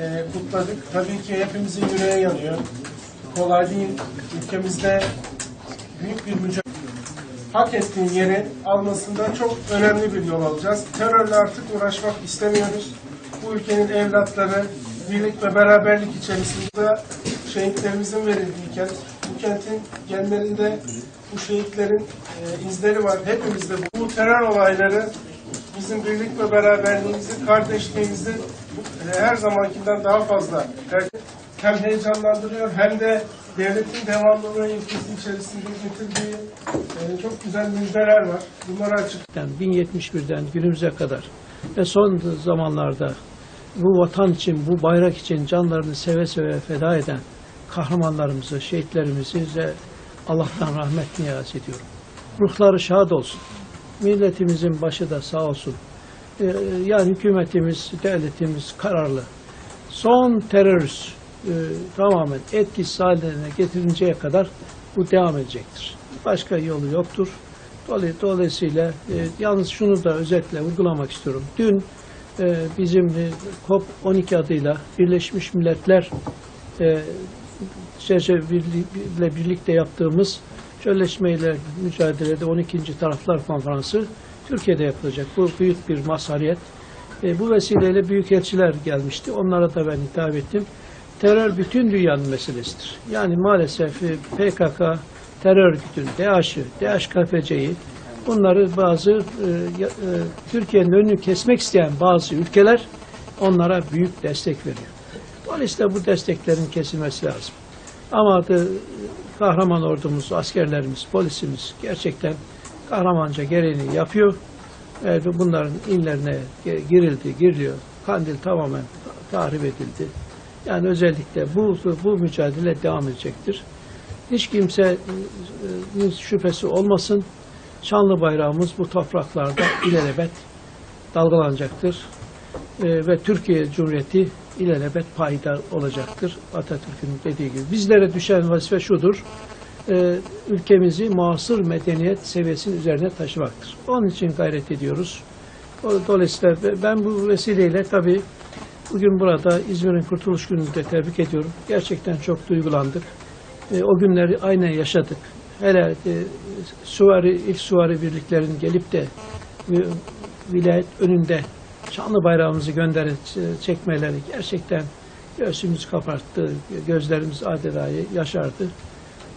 e, kutladık. Tabii ki hepimizin yüreği yanıyor. Kolay değil. Ülkemizde büyük bir mücadele hak ettiğin yeri almasında çok önemli bir yol alacağız. Terörle artık uğraşmak istemiyoruz. Bu ülkenin evlatları birlik ve beraberlik içerisinde şehitlerimizin verildiği kent. Bu kentin genlerinde bu şehitlerin e, izleri var. Hepimizde bu. terör olayları bizim birlik ve beraberliğimizi, kardeşliğimizi her zamankinden daha fazla hem heyecanlandırıyor hem de devletin devamlılığı ilkesi içerisinde getirdiği e, çok güzel müjdeler var. Bunları açık Yani 1071'den günümüze kadar ve son zamanlarda bu vatan için, bu bayrak için canlarını seve seve feda eden kahramanlarımızı, şehitlerimizi ve Allah'tan rahmet niyaz ediyorum. Ruhları şad olsun. Milletimizin başı da sağ olsun. Ee, yani hükümetimiz, devletimiz kararlı. Son terörist e, tamamen etkisiz haline getirinceye kadar bu devam edecektir. Başka yolu yoktur. Dolay- Dolayısıyla e, yalnız şunu da özetle vurgulamak istiyorum. Dün e, bizim e, COP12 adıyla Birleşmiş Milletler e, çerçevesiyle birlikte yaptığımız çölleşmeyle mücadelede 12. Taraflar Konferansı Türkiye'de yapılacak. Bu büyük bir mazhariyet. E, bu vesileyle büyükelçiler gelmişti. Onlara da ben hitap ettim. Terör bütün dünyanın meselesidir. Yani maalesef e, PKK, terör örgütünü, DAEŞ'ı, DHKPC'yi bunları bazı e, e, Türkiye'nin önünü kesmek isteyen bazı ülkeler onlara büyük destek veriyor. Dolayısıyla bu desteklerin kesilmesi lazım. Ama da, kahraman ordumuz, askerlerimiz, polisimiz gerçekten kahramanca gereğini yapıyor. Ve bunların inlerine girildi, giriliyor. Kandil tamamen tahrip edildi. Yani özellikle bu, bu mücadele devam edecektir. Hiç kimsenin şüphesi olmasın. Şanlı bayrağımız bu topraklarda ilelebet dalgalanacaktır. Ee, ve Türkiye Cumhuriyeti ilelebet payidar olacaktır Atatürk'ün dediği gibi. Bizlere düşen vazife şudur, e, ülkemizi muasır medeniyet seviyesinin üzerine taşımaktır. Onun için gayret ediyoruz. Dolayısıyla be- ben bu vesileyle tabii bugün burada İzmir'in Kurtuluş Günü'nü de tebrik ediyorum. Gerçekten çok duygulandık. E, o günleri aynen yaşadık. Hele e, suvari, ilk suvari birliklerin gelip de e, vilayet önünde şanlı bayrağımızı gönderip çekmeleri gerçekten göğsümüz kaparttı, gözlerimiz adeta yaşardı.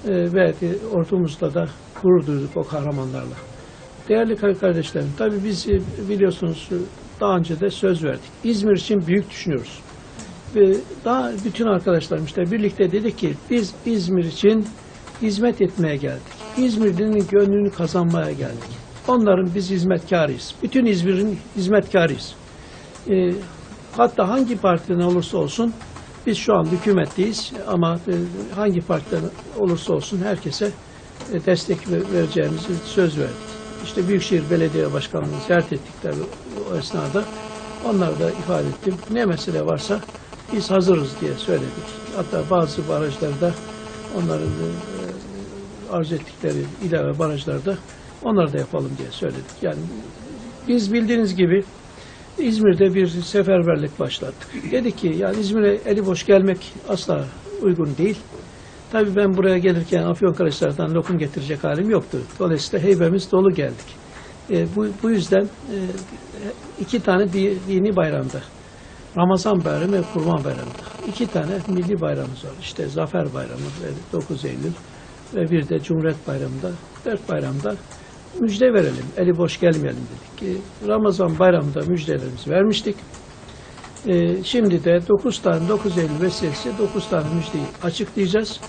E, e, ordumuzda da gurur duyduk o kahramanlarla. Değerli kardeşlerim, tabii biz e, biliyorsunuz e, daha önce de söz verdik. İzmir için büyük düşünüyoruz. Ve daha bütün arkadaşlarım işte birlikte dedik ki biz İzmir için hizmet etmeye geldik. İzmirli'nin gönlünü kazanmaya geldik. Onların biz hizmetkarıyız. Bütün İzmir'in hizmetkarıyız. Ee, hatta hangi partiden olursa olsun biz şu an hükümetteyiz ama e, hangi partiden olursa olsun herkese e, destek ver- vereceğimizi söz verdik. İşte Büyükşehir Belediye Başkanlığı'nı ziyaret ettik tabii o esnada. Onları da ifade ettim. Ne mesele varsa biz hazırız diye söyledik. Hatta bazı barajlarda onların e, arz ettikleri ilave barajlarda onları da yapalım diye söyledik. Yani biz bildiğiniz gibi İzmir'de bir seferberlik başlattık. Dedik ki yani İzmir'e eli boş gelmek asla uygun değil. Tabii ben buraya gelirken Afyonkarahisar'dan lokum getirecek halim yoktu. Dolayısıyla heybemiz dolu geldik. E, bu, bu yüzden e, iki tane di- dini bayramda, Ramazan bayramı ve Kurban bayramında iki tane milli bayramımız var. İşte Zafer Bayramı ve 9 Eylül ve bir de Cumhuriyet Bayramı'nda, dört bayramda müjde verelim, eli boş gelmeyelim dedik. ki Ramazan bayramında müjdelerimizi vermiştik. Ee, şimdi de 9 tane 9 Eylül vesilesi 9 tane müjdeyi açıklayacağız.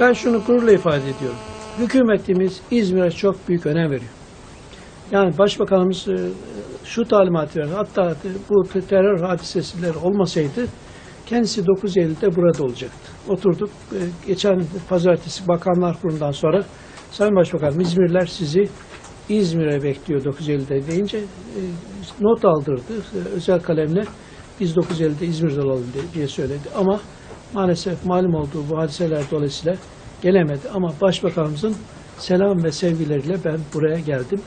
Ben şunu gururla ifade ediyorum. Hükümetimiz İzmir'e çok büyük önem veriyor. Yani Başbakanımız e, şu talimatı verdi. Hatta bu terör hadisesiler olmasaydı kendisi 9 Eylül'de burada olacaktı. Oturduk. e, Geçen pazartesi Bakanlar Kurulu'ndan sonra Sayın Başbakanım İzmirler sizi İzmir'e bekliyor 9 Eylül'de deyince e, not aldırdı e, özel kalemle biz 9 Eylül'de İzmir'de olalım diye- söyledi. Ama maalesef malum olduğu bu hadiseler dolayısıyla gelemedi. Ama Başbakanımızın selam ve sevgileriyle ben buraya geldim.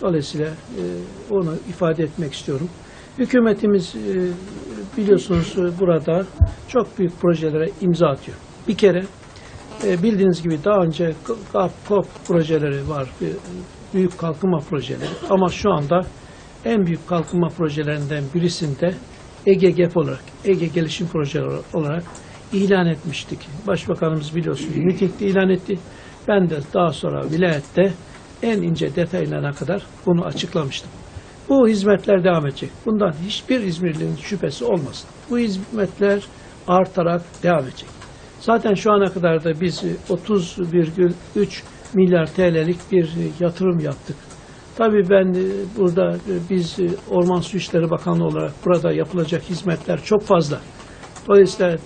Dolayısıyla e, onu ifade etmek istiyorum. Hükümetimiz e, biliyorsunuz e, burada çok büyük projelere imza atıyor. Bir kere e, bildiğiniz gibi daha önce KOP projeleri var, e, büyük kalkınma projeleri. Ama şu anda en büyük kalkınma projelerinden birisinde Ege GEP olarak, Ege Gelişim Projeleri olarak ilan etmiştik. Başbakanımız biliyorsunuz mitingde ilan etti. Ben de daha sonra vilayette en ince detaylarına kadar bunu açıklamıştım. Bu hizmetler devam edecek. Bundan hiçbir İzmirli'nin şüphesi olmasın. Bu hizmetler artarak devam edecek. Zaten şu ana kadar da biz e, 30,3 milyar TL'lik bir e, yatırım yaptık. Tabii ben e, burada e, biz Orman Su İşleri Bakanlığı olarak burada yapılacak hizmetler çok fazla. Dolayısıyla e,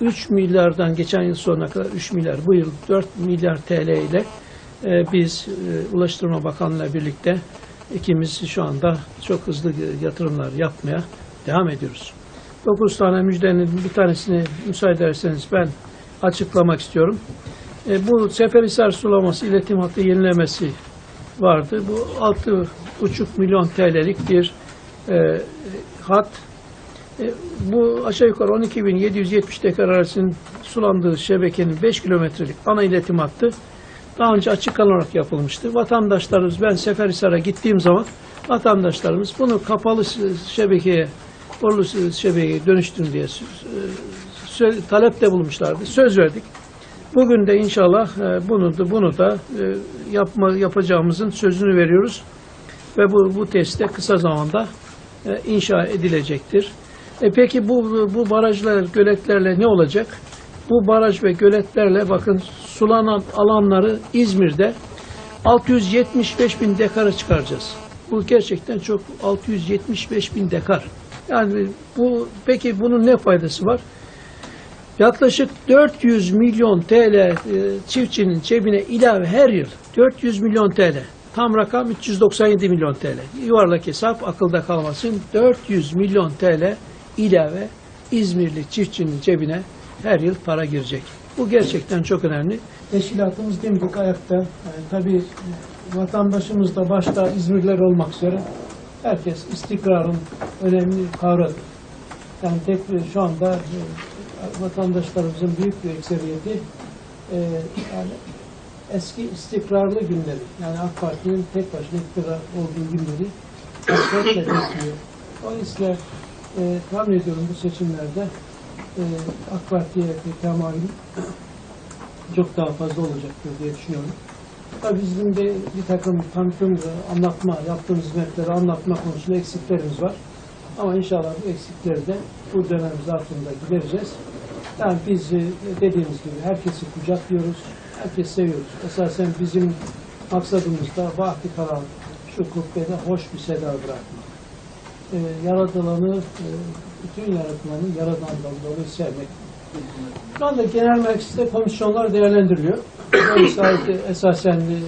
3 milyardan geçen yıl sonuna kadar 3 milyar, bu yıl 4 milyar TL ile biz Ulaştırma Bakanlığı ile birlikte ikimiz şu anda çok hızlı yatırımlar yapmaya devam ediyoruz. 9 tane müjdenin bir tanesini müsaade ederseniz ben açıklamak istiyorum. E, bu Seferihisar sulaması iletim hattı yenilemesi vardı. Bu 6,5 milyon TL'lik bir e, hat. E, bu aşağı yukarı 12.770 dekar arasının sulandığı şebekenin 5 kilometrelik ana iletim hattı daha önce açık alan olarak yapılmıştı. Vatandaşlarımız ben Seferihisar'a gittiğim zaman vatandaşlarımız bunu kapalı şebekeye borulu şebekeye dönüştürün diye sö- talepte bulmuşlardı. Söz verdik. Bugün de inşallah e, bunu da bunu da e, yapma yapacağımızın sözünü veriyoruz ve bu bu teste kısa zamanda e, inşa edilecektir. E peki bu bu barajlar, göletlerle ne olacak? Bu baraj ve göletlerle bakın sulanan alanları İzmir'de 675 bin dekara çıkaracağız. Bu gerçekten çok 675 bin dekar. Yani bu peki bunun ne faydası var? Yaklaşık 400 milyon TL e, çiftçinin cebine ilave her yıl 400 milyon TL. Tam rakam 397 milyon TL. Yuvarlak hesap akılda kalmasın. 400 milyon TL ilave İzmirli çiftçinin cebine her yıl para girecek. Bu gerçekten çok önemli. Teşkilatımız dimdik ayakta. Yani tabii e, vatandaşımız da başta İzmirliler olmak üzere herkes istikrarın önemli kavradı. Yani tek şu anda e, vatandaşlarımızın büyük bir ekseriyeti e, yani eski istikrarlı günleri yani AK Parti'nin tek başına iktidar olduğu günleri hasretle bekliyor. Dolayısıyla e, tahmin ediyorum bu seçimlerde e, AK Parti'ye temayül çok daha fazla olacaktır diye düşünüyorum. Tabii bizim de bir takım tanıtım, anlatma, yaptığımız hizmetleri anlatma konusunda eksiklerimiz var. Ama inşallah eksikleri de bu dönem zarfında gidereceğiz. Yani biz e, dediğimiz gibi herkesi kucaklıyoruz, herkesi seviyoruz. Esasen bizim maksadımız da vakti kalan şu kubbede hoş bir seda bırakmak. E, yaratılanı, e, bütün yaratılanı yaradandan dolayı sevmek. Şu anda genel mecliste komisyonlar değerlendiriliyor. Dolayısıyla esasen e,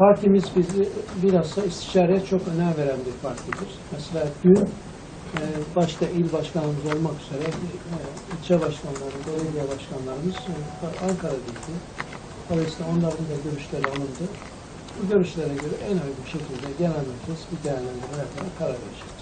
partimiz bizi bilhassa istişareye çok önem veren bir partidir. Mesela dün e, başta il başkanımız olmak üzere e, ilçe başkanları, belediye başkanlarımız e, Ankara'daydı. Dolayısıyla onların da görüşleri alındı. Bu görüşlere göre en uygun şekilde genel merkez bir değerlendirme yapmaya karar verecek.